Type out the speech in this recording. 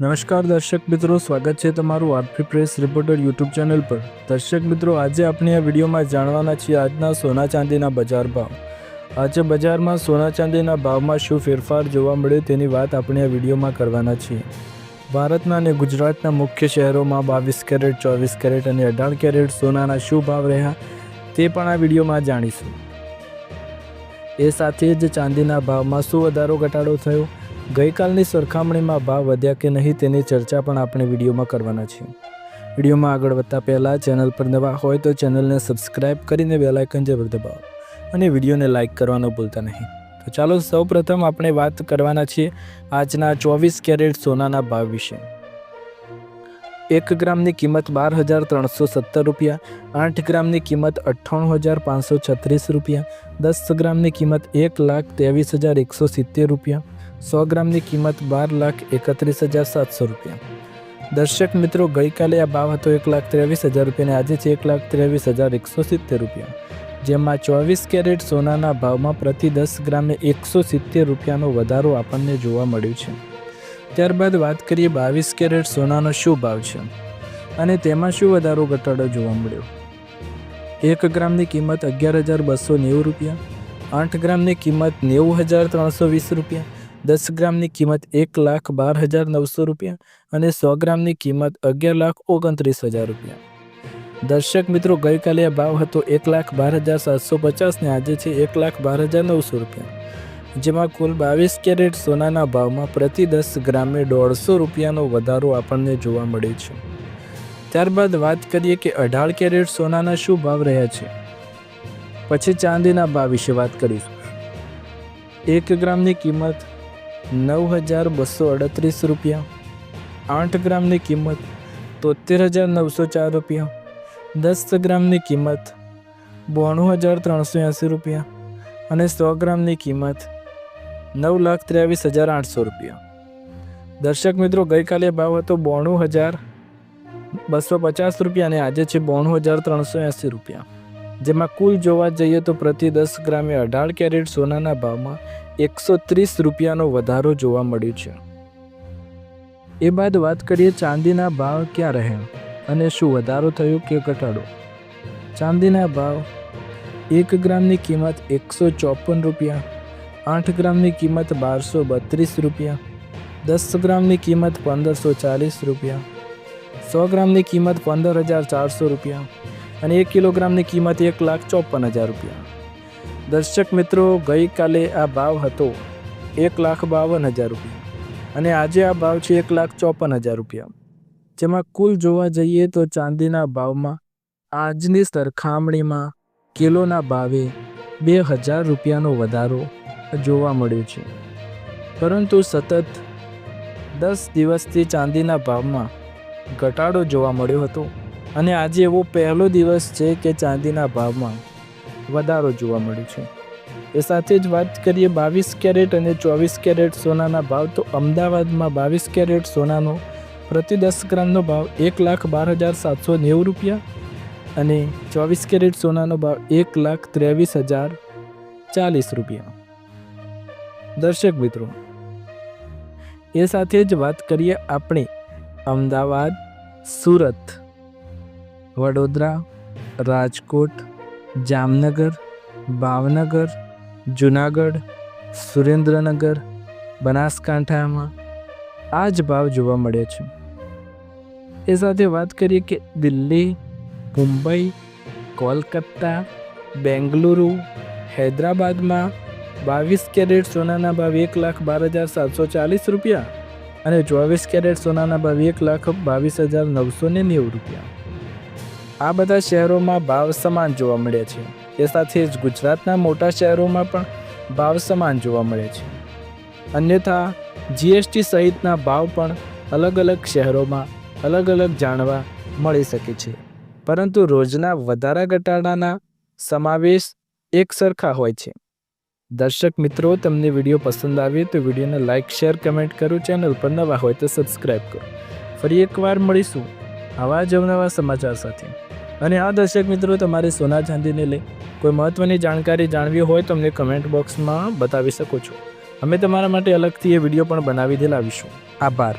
નમસ્કાર દર્શક મિત્રો, સ્વાગત છે તમારું RP press reporter YouTube channel પર. દર્શક મિત્રો, આજે આપણે આ વિડીયોમાં જાણવાના છીએ આજના સોના ચાંદીના બજાર ભાવ. આજે બજારમાં સોના ચાંદીના ભાવમાં શું ફેરફાર જોવા મળ્યો તેની વાત આપણે આ વિડીયોમાં કરવાના છીએ. ભારતના અને ગુજરાતના મુખ્ય શહેરોમાં બાવીસ કેરેટ, ચોવીસ કેરેટ અને અઢાર કેરેટ સોનાના શું ભાવ રહ્યા, તે પણ આ વિડીયોમાં જાણીશું. એ સાથે જ ચાંદીના ભાવમાં શું વધારો ઘટાડો થયો? ગઈકાલની સરખામણીમાં ભાવ વધ્યા કે નહીં તેની ચર્ચા પણ આપણે વિડીયોમાં કરવાના છીએ. વિડીયોમાં આગળ વધતા પહેલાં ચેનલ પર નવા હોય તો ચેનલને સબસ્ક્રાઇબ કરીને બેલાઇકન જરૂર દબાવો અને વિડીયોને લાઇક કરવાનું ભૂલતા નહીં. તો ચાલો સૌ પ્રથમ આપણે વાત કરવાના છીએ આજના ચોવીસ કેરેટ સોનાના ભાવ વિશે. એક ગ્રામની કિંમત બાર હજાર ત્રણસો સત્તર રૂપિયા, આઠ ગ્રામની કિંમત અઠ્ઠાણું હજાર પાંચસો છત્રીસ રૂપિયા, દસ ગ્રામની કિંમત એક લાખ ત્રેવીસ હજાર એકસો સિત્તેર રૂપિયા સો ગ્રામની કિંમત બાર લાખ એકત્રીસ હજાર સાતસો રૂપિયા. દર્શક મિત્રો, ગઈકાલે આ ભાવ હતો એક લાખ ત્રેવીસ હજાર રૂપિયા અને આજે છે એક લાખ ત્રેવીસ હજાર એકસો સિત્તેર રૂપિયા. જેમાં ચોવીસ કેરેટ સોનાના ભાવમાં પ્રતિ દસ ગ્રામે એકસો સિત્તેર રૂપિયાનો વધારો આપણને જોવા મળ્યો છે. ત્યારબાદ વાત કરીએ બાવીસ કેરેટ સોનાનો શું ભાવ છે? અને તેમાં શું વધારો ઘટાડો જોવા મળ્યો? એક ગ્રામની કિંમત અગિયાર હજાર બસો નેવું રૂપિયા. આઠ ગ્રામની કિંમત નેવું હજાર ત્રણસો વીસ રૂપિયા. દસ ગ્રામની કિંમત એક લાખ બાર હજાર નવસો રૂપિયા અને સો ગ્રામની કિંમત અગિયાર લાખ ઓગણત્રીસ હજાર રૂપિયા. દર્શક મિત્રો, ગઈકાલે આ ભાવ હતો એક લાખ બાર હજાર સાતસો પચાસ ને આજે છે એક લાખ બાર હજાર નવસો રૂપિયા. જેમાં કુલ બાવીસ કેરેટ સોનાના ભાવમાં પ્રતિ દસ ગ્રામે દોઢસો રૂપિયાનો વધારો આપણને જોવા મળે છે. ત્યારબાદ વાત કરીએ કે અઢાર કેરેટ સોનાના શું ભાવ રહ્યા છે? પછી ચાંદીના ભાવ વિશે વાત કરીશું. એક ગ્રામની કિંમત નવ હજાર બસો અડત્રીસ રૂપિયા. આઠ ગ્રામની કિંમત તોતેર હજાર નવસો ચાર રૂપિયા. દસ ગ્રામની કિંમત બોણું હજાર ત્રણસો એંસી રૂપિયા અને સો ગ્રામની કિંમત નવ લાખ ત્રેવીસ હજાર આઠસો રૂપિયા. દર્શક મિત્રો, ગઈકાલે ભાવ હતો બોણું હજાર બસો પચાસ રૂપિયા અને આજે છે બોણું હજાર ત્રણસો એંસી રૂપિયા. જેમાં કુલ જોવા જઈએ તો પ્રતિ દસ ગ્રામે અઢાર કેરેટ સોનાના ભાવમાં એકસો ત્રીસ રૂપિયાનો વધારો જોવા મળ્યો છે. એ બાદ વાત કરીએ ચાંદીના ભાવ ક્યાં રહ્યા અને શું વધારો થયો કે ઘટાડો? ચાંદીના ભાવ એક ગ્રામની કિંમત એકસો ચોપન રૂપિયા, આઠ ગ્રામની કિંમત બારસો બત્રીસ રૂપિયા, દસ ગ્રામની કિંમત પંદરસો ચાલીસ રૂપિયા, સો ગ્રામની કિંમત પંદર હજાર ચારસો રૂપિયા અને એક કિલોગ્રામની કિંમત એક લાખ ચોપન હજાર રૂપિયા. દર્શક મિત્રો, ગઈકાલે આ ભાવ હતો એક લાખ બાવન હજાર રૂપિયા અને આજે આ ભાવ છે એક લાખ ચોપન હજાર રૂપિયા. જેમાં કુલ જોવા જઈએ તો ચાંદીના ભાવમાં આજની સરખામણીમાં કિલોના ભાવે બે હજાર રૂપિયાનો વધારો જોવા મળ્યો છે. પરંતુ સતત દસ દિવસથી ચાંદીના ભાવમાં ઘટાડો જોવા મળ્યો હતો. અને આજે એવો પહેલો દિવસ છે કે ચાંદીના ભાવમાં વધારો જોવા મળ્યો છે. એ સાથે જ વાત કરીએ બાવીસ કેરેટ અને ચોવીસ કેરેટ સોનાના ભાવ. તો અમદાવાદમાં બાવીસ કેરેટ સોનાનો પ્રતિ દસ ગ્રામનો ભાવ એક લાખ બાર હજાર સાતસો નેવું રૂપિયા અને ચોવીસ કેરેટ સોનાનો ભાવ એક લાખ ત્રેવીસ હજાર ચાલીસ રૂપિયા. દર્શક મિત્રો, એ સાથે જ વાત કરીએ આપણે અમદાવાદ, સુરત વડોદરા, રાજકોટ, જામનગર, ભાવનગર, જુનાગઢ, સુરેન્દ્રનગર, બનાસકાંઠામાં આ જ ભાવ જોવા મળે છે. એ સાથે વાત કરીએ કે દિલ્હી, મુંબઈ, કોલકાતા, બેંગલુરુ, હૈદરાબાદમાં બાવીસ કેરેટ સોનાના ભાવ એક લાખ બાર હજાર સાતસો ચાલીસ રૂપિયા અને ચોવીસ કેરેટ સોનાના ભાવ એક લાખ બાવીસ હજાર નવસો ને નેવું રૂપિયા. આ બધા શહેરોમાં ભાવ સમાન જોવા મળે છે. એ સાથે જ ગુજરાતના મોટા શહેરોમાં પણ ભાવ સમાન જોવા મળે છે. અન્યથા જીએસટી સહિતના ભાવ પણ અલગ અલગ શહેરોમાં અલગ અલગ જાણવા મળી શકે છે. પરંતુ રોજના વધારા ઘટાડાના સમાવેશ એક સરખા હોય છે. દર્શક મિત્રો, તમને વીડિયો પસંદ આવે તો વિડીયોને લાઇક શેર, કમેન્ટ કરો. ચેનલ પર નવા હોય તો સબસ્ક્રાઈબ કરો. ફરી એકવાર મળીશું આવા જ અવનવા સમાચાર સાથે. અને આ દર્શક મિત્રો, તમારે સોના ચાંદીને લઈ કોઈ મહત્ત્વની જાણકારી જાણવી હોય તો અમને કમેન્ટ બોક્સમાં બતાવી શકો છો. અમે તમારા માટે અલગથી એ વીડિયો પણ બનાવી દે લાવીશું આભાર.